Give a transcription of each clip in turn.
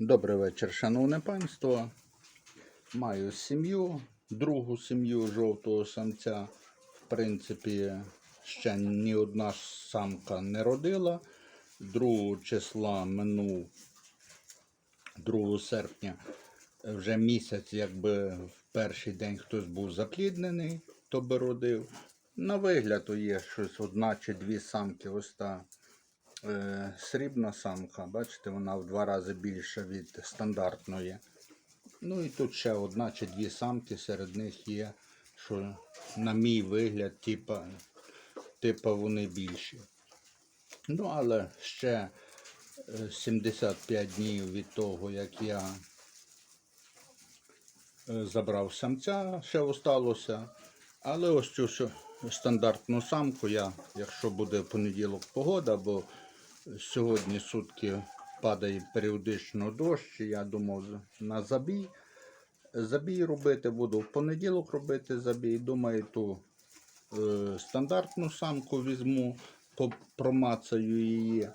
Добрий вечір, шановне панство. Маю сім'ю, другу сім'ю жовтого самця. В принципі, ще ні одна самка не родила. 2 числа минув 2 серпня. Вже місяць, якби в перший день хтось був запліднений, то би родив. На вигляд є щось одна чи дві самки. Ось та е, срібна самка, бачите, вона в два рази більша від стандартної. Ну і тут ще одна чи дві самки, серед них є, що на мій вигляд, типа, типа вони більші. Ну, але ще е, 75 днів від того, як я е, забрав самця, ще осталося. Але ось цю стандартну самку я, якщо буде в понеділок погода, бо сьогодні сутки падає періодично дощ, я думав на забій. Забій робити буду в понеділок робити забій. Думаю, ту е, стандартну самку візьму, промацаю її.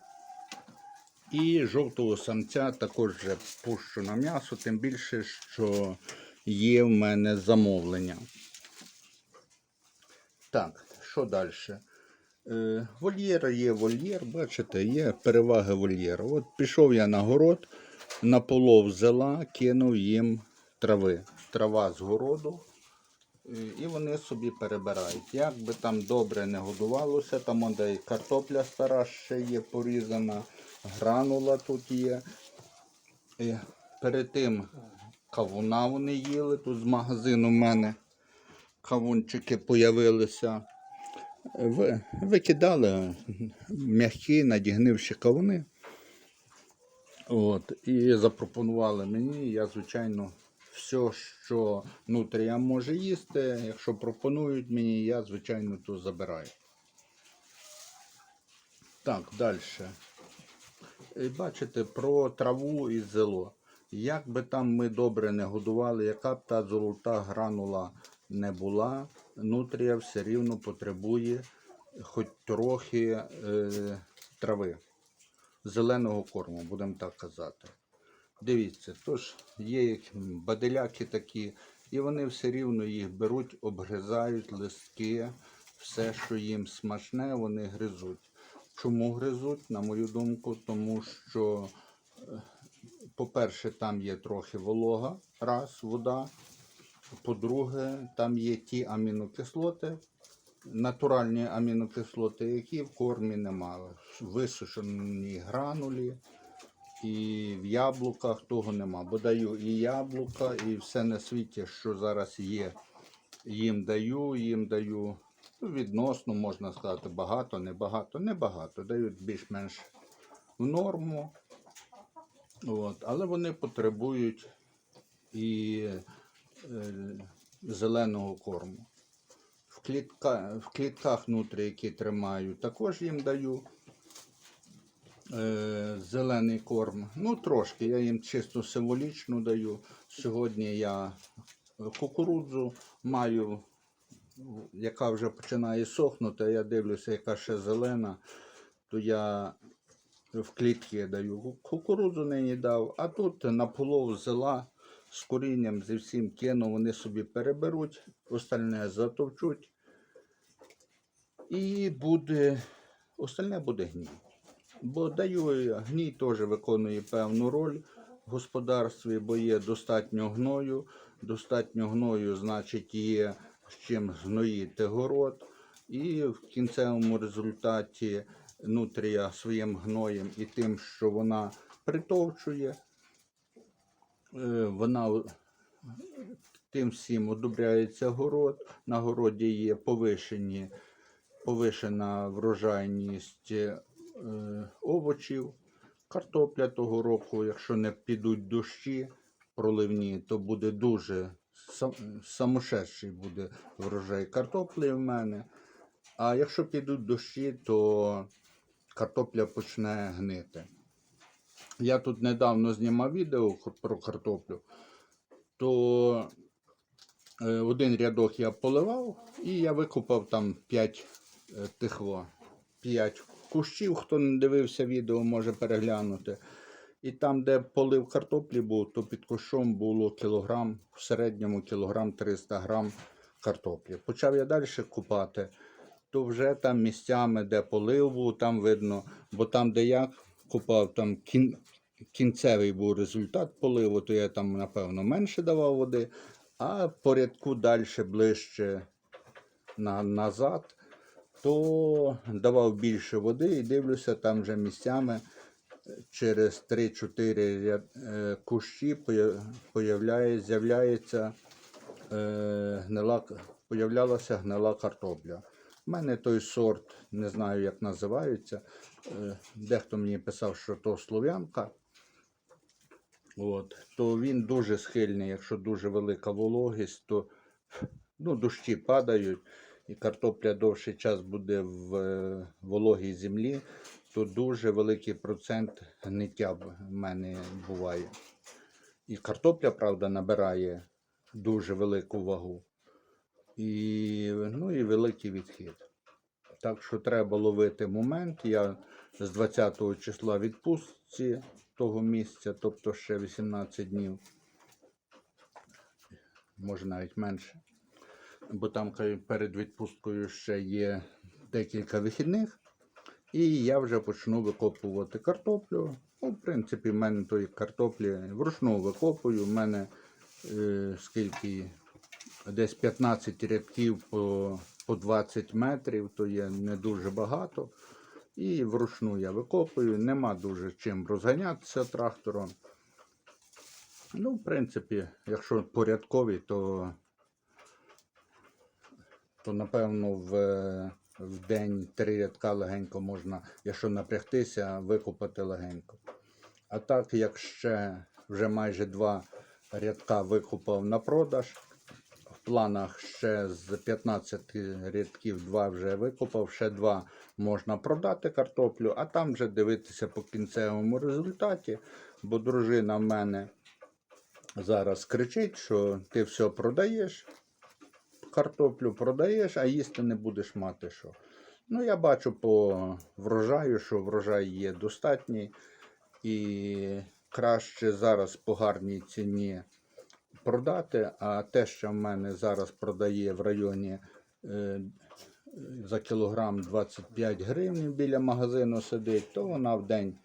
І жовтого самця також вже пущу на м'ясо, тим більше, що є в мене замовлення. Так, що далі? Е, вольєра є вольєр, бачите, є переваги вольєра. От пішов я на город, на полов взяла, кинув їм трави. Трава з городу. е, І вони собі перебирають. Як би там добре не годувалося, там он де і картопля стара ще є порізана, гранула тут є. І перед тим кавуна вони їли. Тут з магазину в мене кавунчики появилися. Ви, викидали м'які, надігнивши кавуни. От, і запропонували мені. Я, звичайно, все, що нутрія може їсти, якщо пропонують мені, я, звичайно, то забираю. Так, далі. І Бачите, про траву і зело. Як би там ми добре не годували, яка б та золота гранула не була, нутрія все рівно потребує хоч трохи е, трави, зеленого корму, будемо так казати. Дивіться, тож є як баделяки такі, і вони все рівно їх беруть, обгризають листки, все, що їм смачне, вони гризуть. Чому гризуть, на мою думку, тому що, е, по-перше, там є трохи волога, раз, вода. По-друге, там є ті амінокислоти, натуральні амінокислоти, які в кормі немає. Висушені гранулі, і в яблуках того нема. Бо даю і яблука, і все на світі, що зараз є, їм даю, їм даю відносно, можна сказати, багато, небагато, небагато. Дають більш-менш в норму. От. Але вони потребують і зеленого корму. В, клітка, в клітках внутрі, які тримаю, також їм даю е, зелений корм. Ну, трошки, я їм чисто символічно даю. Сьогодні я кукурудзу маю, яка вже починає сохнути, я дивлюся, яка ще зелена, то я в клітки даю. Кукурудзу нині дав, а тут на полов взяла з корінням, зі всім кину, вони собі переберуть, остальне затовчуть. І буде, остальне буде гній. Бо даю гній теж виконує певну роль в господарстві, бо є достатньо гною. Достатньо гною, значить, є з чим гноїти город. І в кінцевому результаті нутрія своїм гноєм і тим, що вона притовчує, вона тим всім одобряється город. На городі є повишені, повишена врожайність е, овочів. Картопля того року, якщо не підуть дощі проливні, то буде дуже сам- самошедший буде врожай картоплі в мене. А якщо підуть дощі, то картопля почне гнити. Я тут недавно знімав відео про картоплю, то е, один рядок я поливав і я викопав там 5 тихво, 5 кущів. Хто не дивився відео, може переглянути. І там, де полив картоплі був, то під кущом було кілограм, в середньому кілограм 300 грам картоплі. Почав я далі купати, то вже там місцями, де полив там видно, бо там, де я купав, там кін, кінцевий був результат поливу, то я там, напевно, менше давав води, а по рядку далі ближче на, назад, то давав більше води і дивлюся, там вже місцями через 3-4 е, кущі з'являється е, гнила, появлялася гнила картопля. У мене той сорт, не знаю, як називається. Е, дехто мені писав, що то слов'янка. От, то він дуже схильний, якщо дуже велика вологість, то ну, дощі падають, і картопля довший час буде в е, вологій землі, то дуже великий процент гниття в мене буває. І картопля, правда, набирає дуже велику вагу. І, великий відхід. Так що треба ловити момент. Я з 20 числа відпустці того місця, тобто ще 18 днів, може навіть менше. Бо там перед відпусткою ще є декілька вихідних. І я вже почну викопувати картоплю. Ну, в принципі, в мене тої картоплі вручну викопую. У мене е, скільки десь 15 рядків по, по 20 метрів, то є не дуже багато. І вручну я викопую. Нема дуже чим розганятися трактором. Ну, в принципі, якщо порядкові, то, то напевно в, в день три рядка легенько можна, якщо напрягтися, викопати легенько. А так, як ще вже майже два рядка викопав на продаж, планах ще з 15 рядків два вже викопав, ще два можна продати картоплю, а там вже дивитися по кінцевому результаті, бо дружина в мене зараз кричить, що ти все продаєш, картоплю продаєш, а їсти не будеш мати що. Ну, я бачу по врожаю, що врожай є достатній. І краще зараз по гарній ціні продати, а те, що в мене зараз продає в районі е, за кілограм 25 гривень біля магазину сидить, то вона в день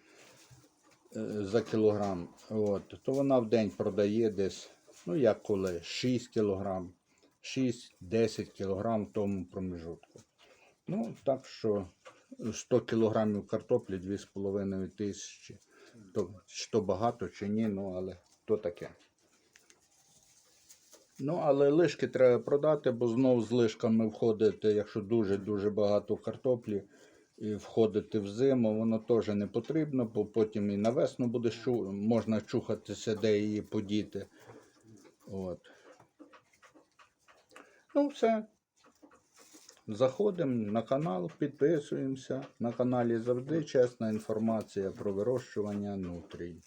е, за кілограм, от, то вона в день продає десь, ну як коли, 6 кілограм, 6-10 кілограм в тому проміжутку. Ну, так що 100 кілограмів картоплі 2,5 тисячі. То, то багато, чи ні, ну але то таке. Ну, але лишки треба продати, бо знов з лишками входити, якщо дуже-дуже багато картоплі, і входити в зиму, воно теж не потрібно, бо потім і на весну буде шу... можна чухатися, де її подіти. От. Ну, все. Заходимо на канал, підписуємося. На каналі завжди чесна інформація про вирощування нутрій.